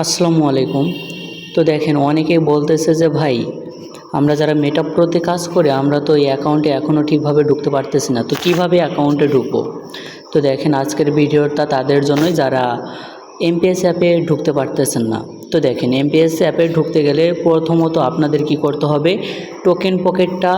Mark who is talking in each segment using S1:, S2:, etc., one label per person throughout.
S1: আসসালামু আলাইকুম। তো দেখেন, অনেকেই বলতেছে যে, ভাই, আমরা যারা মেটা প্রোতে কাজ করে, আমরা তো এই অ্যাকাউন্টে এখনও ঠিকভাবে ঢুকতে পারতেছি না। তো কীভাবে অ্যাকাউন্টে ঢুকবো? তো দেখেন, আজকের ভিডিওটা তাদের জন্যই যারা এমপিএস অ্যাপে ঢুকতে পারতেছেন না। তো দেখেন এমপিএস অ্যাপে ঢুকতে গেলে প্রথমত আপনাদের কি করতে হবে? টোকেন পকেটটা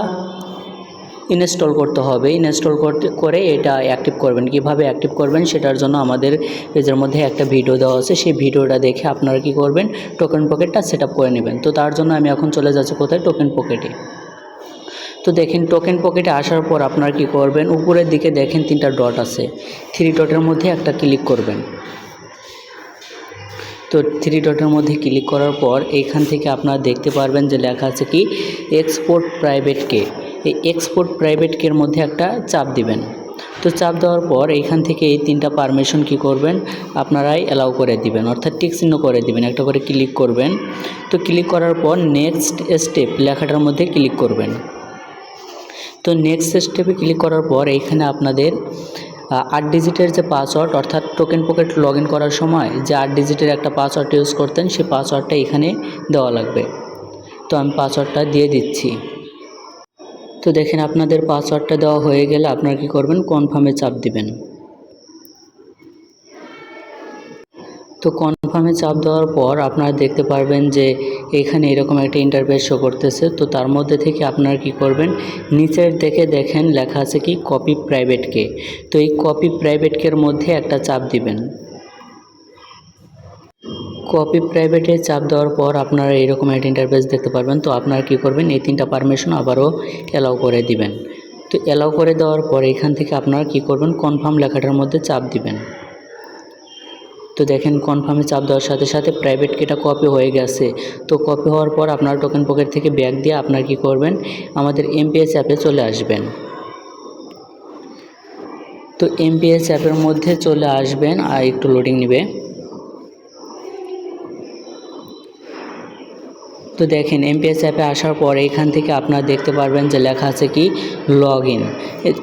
S1: ইনস্টল করতে হবে। ইনস্টল করতে, করে এটা অ্যাক্টিভ করবেন। কীভাবে অ্যাক্টিভ করবেন সেটার জন্য আমাদের পেজের মধ্যে একটা ভিডিও দেওয়া আছে। সেই ভিডিওটা দেখে আপনারা কি করবেন? টোকেন পকেটটা সেট করে নেবেন। তো তার জন্য আমি এখন চলে যাচ্ছি কোথায়? টোকেন পকেটে তো দেখেন টোকেন পকেটে আসার পর আপনারা কি করবেন? উপরের দিকে দেখেন তিনটা ডট আছে। থ্রি ডটের মধ্যে একটা ক্লিক করবেন। তো থ্রি ডটের মধ্যে ক্লিক করার পর এইখান থেকে আপনারা দেখতে পারবেন যে লেখা আছে কি? এক্সপোর্ট প্রাইভেট কে এই এক্সপোর্ট প্রাইভেট কের মধ্যে একটা চাপ দিবেন। তো চাপ দেওয়ার পর এইখান থেকে এই তিনটা পারমিশন কি করবেন? আপনারাই অ্যালাউ করে দিবেন, অর্থাৎ টিক চিহ্ন করে দিবেন, একটা করে ক্লিক করবেন। তো ক্লিক করার পর নেক্সট স্টেপ লেখাটার মধ্যে ক্লিক করবেন। তো নেক্সট স্টেপে ক্লিক করার পর এইখানে আপনাদের আট ডিজিটের যে পাসওয়ার্ড অর্থাৎ টোকেন পকেট লগ করার সময় যে আট ডিজিটের একটা পাসওয়ার্ড ইউজ করতেন, সেই পাসওয়ার্ডটা এখানে দেওয়া লাগবে। তো আমি পাসওয়ার্ডটা দিয়ে দিচ্ছি। তো দেখেন আপনাদের পাসওয়ার্ডটা দেওয়া হয়ে গেলে আপনারা কী করবেন? কনফার্মে চাপ দিবেন। তো কনফার্মে চাপ দেওয়ার পর আপনারা দেখতে পারবেন যে এখানে এরকম একটা ইন্টারফেস শো করতেছে। তো তার মধ্যে থেকে আপনারা কি করবেন? নিচের দেখে দেখেন লেখা আছে কি কপি প্রাইভেট কে তো এই কপি প্রাইভেট কের মধ্যে একটা চাপ দিবেন। কপি প্রাইভেটে চাপ দেওয়ার পর আপনারা এরকম একটা ইন্টারফেস দেখতে পারবেন। তো আপনারা কি করবেন? এই তিনটা পারমিশন আবারও অ্যালাউ করে দিবেন। তো অ্যালাউ করে দেওয়ার পর এখান থেকে আপনারা কি করবেন? কনফার্ম লেখাটার মধ্যে চাপ দিবেন। তো দেখেন কনফার্মে চাপ দেওয়ার সাথে সাথে প্রাইভেট কেটা কপি হয়ে গেছে। তো কপি হওয়ার পর আপনার টোকেন পকেট থেকে ব্যাগ দিয়ে আপনার কি করবেন? আমাদের এমপিএস অ্যাপে চলে আসবেন। তো এমপিএস অ্যাপের মধ্যে চলে আসবেন আর একটু লোডিং নেবে। তো দেখেন এমপিএস অ্যাপে আসার পর এখান থেকে আপনারা দেখতে পারবেন যে লেখা আছে কি লগ ইন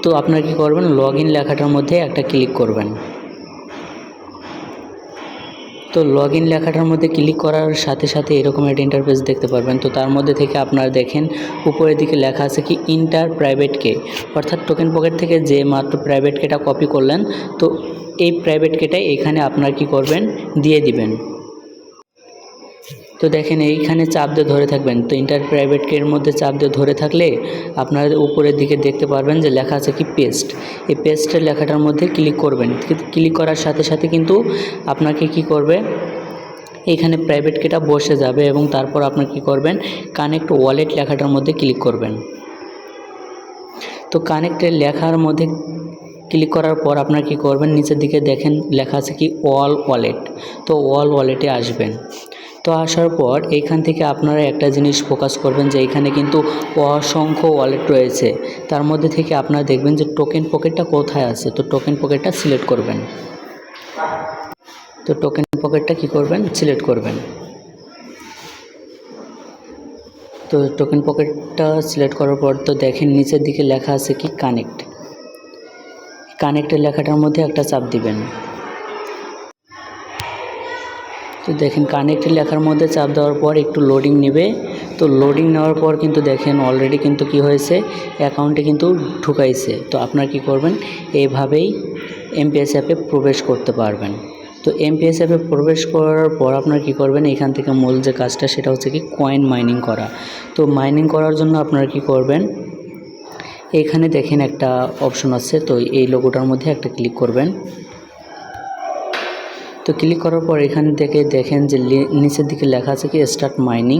S1: তো আপনারা কী করবেন? লগ ইন লেখাটার মধ্যে একটা ক্লিক করবেন। তো লগ ইন লেখাটার মধ্যে ক্লিক করার সাথে সাথে এরকম একটা ইন্টারফেস দেখতে পারবেন। তো তার মধ্যে থেকে আপনারা দেখেন, উপরের দিকে লেখা আছে কি ইন্টার প্রাইভেট কে অর্থাৎ টোকেন পকেট থেকে যে মাত্র প্রাইভেট কেটা কপি করলেন, তো এই প্রাইভেট কেটাই এখানে আপনারা কি করবেন? দিয়ে দিবেন। তো দেখেন এইখানে চাপ দিয়ে ধরে থাকবেন। তো ইন্টার প্রাইভেট কের মধ্যে চাপ দিয়ে ধরে থাকলে আপনারা উপরের দিকে দেখতে পারবেন যে লেখা আছে কি পেস্ট এই পেস্টের লেখাটার মধ্যে ক্লিক করবেন। ক্লিক করার সাথে সাথে কিন্তু আপনাকে কি করবে? এখানে প্রাইভেট কেটা বসে যাবে এবং তারপর আপনার কি করবেন? কানেক্ট ওয়ালেট লেখাটার মধ্যে ক্লিক করবেন। তো কানেক্টের লেখার মধ্যে ক্লিক করার পর আপনার কি করবেন? নিচের দিকে দেখেন লেখা আছে কি অল ওয়ালেট তো অল ওয়ালেটে আসবেন। তো আসার পর এইখান থেকে আপনারা একটা জিনিস ফোকাস করবেন যে এখানে কিন্তু অসংখ্য ওয়ালেট রয়েছে। তার মধ্যে থেকে আপনারা দেখবেন যে টোকেন পকেটটা কোথায় আছে? তো টোকেন পকেটটা সিলেক্ট করবেন। তো টোকেন পকেটটা কি করবেন? সিলেক্ট করবেন। তো টোকেন পকেটটা সিলেক্ট করার পর তো দেখেন নিচের দিকে লেখা আছে কি কানেক্ট কানেক্টের লেখাটার মধ্যে একটা চাপ দিবেন। তো দেখেন কানেক্টেড লেখার মধ্যে চাপ দেওয়ার পর একটু লোডিং নেবে। তো লোডিং নেওয়ার পর কিন্তু দেখেন অলরেডি কিন্তু কি হয়েছে? অ্যাকাউন্টে কিন্তু ঢুকাইছে। তো আপনারা কি করবেন? এইভাবেই এমপিএস অ্যাপে প্রবেশ করতে পারবেন। তো এমপিএস অ্যাপে প্রবেশ করার পর আপনারা কি করবেন? এখান থেকে মূল যে কাজটা সেটা হচ্ছে কি কয়েন মাইনিং করা। তো মাইনিং করার জন্য আপনারা কি করবেন? এখানে দেখেন একটা অপশন আছে। তো এই লোগোটার মধ্যে একটা ক্লিক করবেন। তো ক্লিক করার পর এখান থেকে দেখেন যে নিচের দিকে লেখা আছে কি স্টার্ট মাইনিং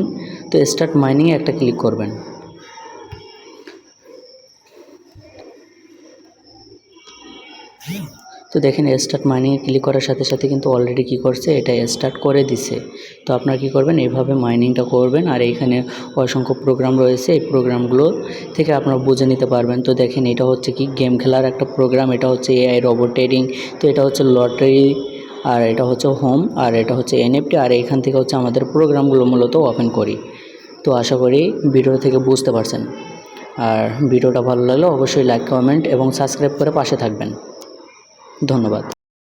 S1: তো স্টার্ট মাইনিংয়ে একটা ক্লিক করবেন। তো দেখেন স্টার্ট মাইনিংয়ে ক্লিক করার সাথে সাথে কিন্তু অলরেডি কি করছে, এটা স্টার্ট করে দিছে। তো আপনারা কি করবেন, এইভাবে মাইনিংটা করবেন। আর এইখানে অসংখ্য প্রোগ্রাম রয়েছে, এই প্রোগ্রামগুলো থেকে আপনারা বুঝে নিতে পারবেন। তো দেখেন এটা হচ্ছে কি গেম খেলার একটা প্রোগ্রাম এটা হচ্ছে এআই রোবট ট্রেডিং তো এটা হচ্ছে লটারি আর এটা হচ্ছে হোম আর এটা হচ্ছে এনএফটি আর এখান থেকে হচ্ছে আমাদের প্রোগ্রামগুলো মূলত ওপেন করি। তো আশা করি ভিডিও থেকে বুঝতে পারছেন। আর ভিডিওটা ভালো লাগলে অবশ্যই লাইক কমেন্ট এবং সাবস্ক্রাইব করে পাশে থাকবেন। ধন্যবাদ।